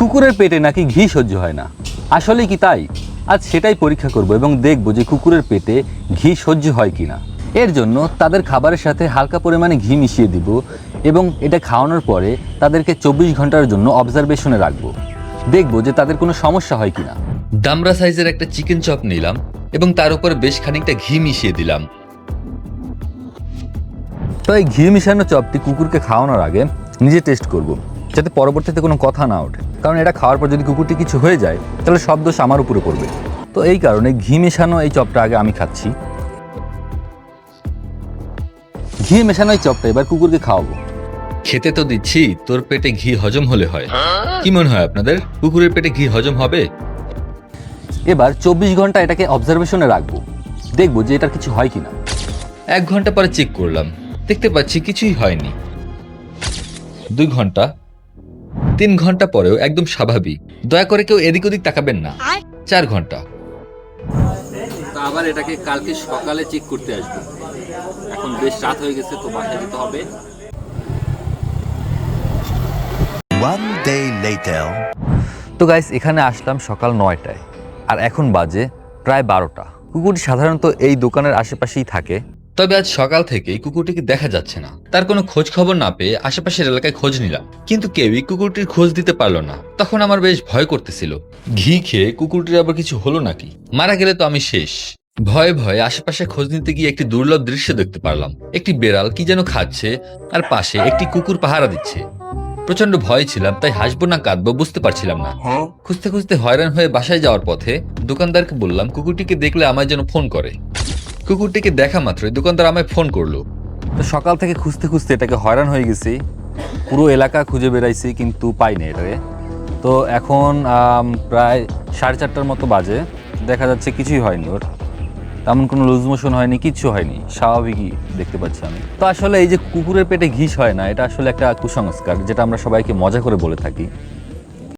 কুকুরের পেটে নাকি ঘি সহ্য হয় না। আসলে কি তাই? আজ সেটাই পরীক্ষা করব এবং দেখব যে কুকুরের পেটে ঘি সহ্য হয় কি না এর জন্য তাদের খাবারের সাথে হালকা পরিমাণে ঘি মিশিয়ে দিব এবং এটা খাওয়ানোর পরে তাদেরকে চব্বিশ ঘণ্টার জন্য অবজারভেশনে রাখব। দেখব যে তাদের কোনো সমস্যা হয় কিনা। দামরা সাইজের একটা চিকেন চপ নিলাম এবং তার উপর বেশ খানিকটা ঘি মিশিয়ে দিলাম। তো এই ঘি মিশানো চপটি কুকুরকে খাওয়ানোর আগে নিজে টেস্ট করব। যাতে পরবর্তীতে কোনো কথা না ওঠে। কারণ এটা খাওয়ার পর যদি কুকুরটি কিছু হয়ে যায় তাহলে সব দোষ আমার উপরে পড়বে। তো এই কারণে ঘি মেশানো এই চপটা আগে আমি খাচ্ছি। ঘি মেশানো এই চপটা এবার কুকুরকে খাওয়াবো। খেতে তো দিচ্ছি তোর পেটে ঘি হজম হলে হয়। কি মনে হয় আপনাদের? কুকুরের পেটে ঘি হজম হবে? এবার চব্বিশ ঘণ্টা এটাকে অবজারভেশনে রাখব। দেখব যে এটার কিছু হয় কিনা। এক ঘণ্টা পরে চেক করলাম। দেখতে পাচ্ছি কিছুই হয়নি। দুই ঘণ্টা। তিন ঘণ্টা পরেও একদম স্বাভাবিক। দয়া করে কেউ এদিক ওদিক তাকাবেন না। চার ঘণ্টা। আবার এটাকে কালকে সকালে চেক করতে আসব। এখন বেশ রাত হয়ে গেছে তো বাসায় যেতে হবে। One day later. তো গাইস এখানে আসলাম সকাল নয়টায় আর এখন বাজে প্রায় বারোটা। কুকুরটি সাধারণত এই দোকানের আশেপাশেই থাকে। তবে আজ সকাল থেকেই কুকুরটিকে দেখা যাচ্ছে না। তার কোনো খোঁজ খবর না পেয়ে আশেপাশের এলাকায় খোঁজ নিলাম। কিন্তু কেউই কুকুরটির খোঁজ দিতে পারল না। তখন আমার বেশ ভয় করতেছিল। ঘি খেয়ে কুকুরটির আবার কিছু হলো নাকি? মারা গেলে তো আমি শেষ। ভয়ে ভয়ে আশেপাশে খোঁজ নিতে গিয়ে একটি দুর্লভ দৃশ্য দেখতে পারলাম। একটি বেড়াল কি যেন খাচ্ছে আর পাশে একটি কুকুর পাহারা দিচ্ছে। প্রচণ্ড ভয় ছিলাম তাই হাসবো না কাঁদবো বুঝতে পারছিলাম না। খুঁজতে খুঁজতে হয়রান হয়ে বাসায় যাওয়ার পথে দোকানদারকে বললাম কুকুরটিকে দেখলে আমায় যেন ফোন করে। কুকুরটিকে দেখা মাত্রই দোকানদার আমায় ফোন করল। তো সকাল থেকে খুঁজতে খুঁজতে এটাকে হয়রান হয়ে গেছি। পুরো এলাকা খুঁজে বেড়াইছি, কিন্তু পাইনি এটাকে। তো এখন প্রায় সাড়ে চারটার মতো বাজে। দেখা যাচ্ছে কিছুই হয়নি ওর। তেমন কোনো লুজ মোশন হয়নি, কিচ্ছু হয়নি। স্বাভাবিকই দেখতে পাচ্ছি আমি। তো আসলে এই যে কুকুরের পেটে ঘিস হয় না, এটা আসলে একটা কুসংস্কার, যেটা আমরা সবাইকে মজা করে বলে থাকি।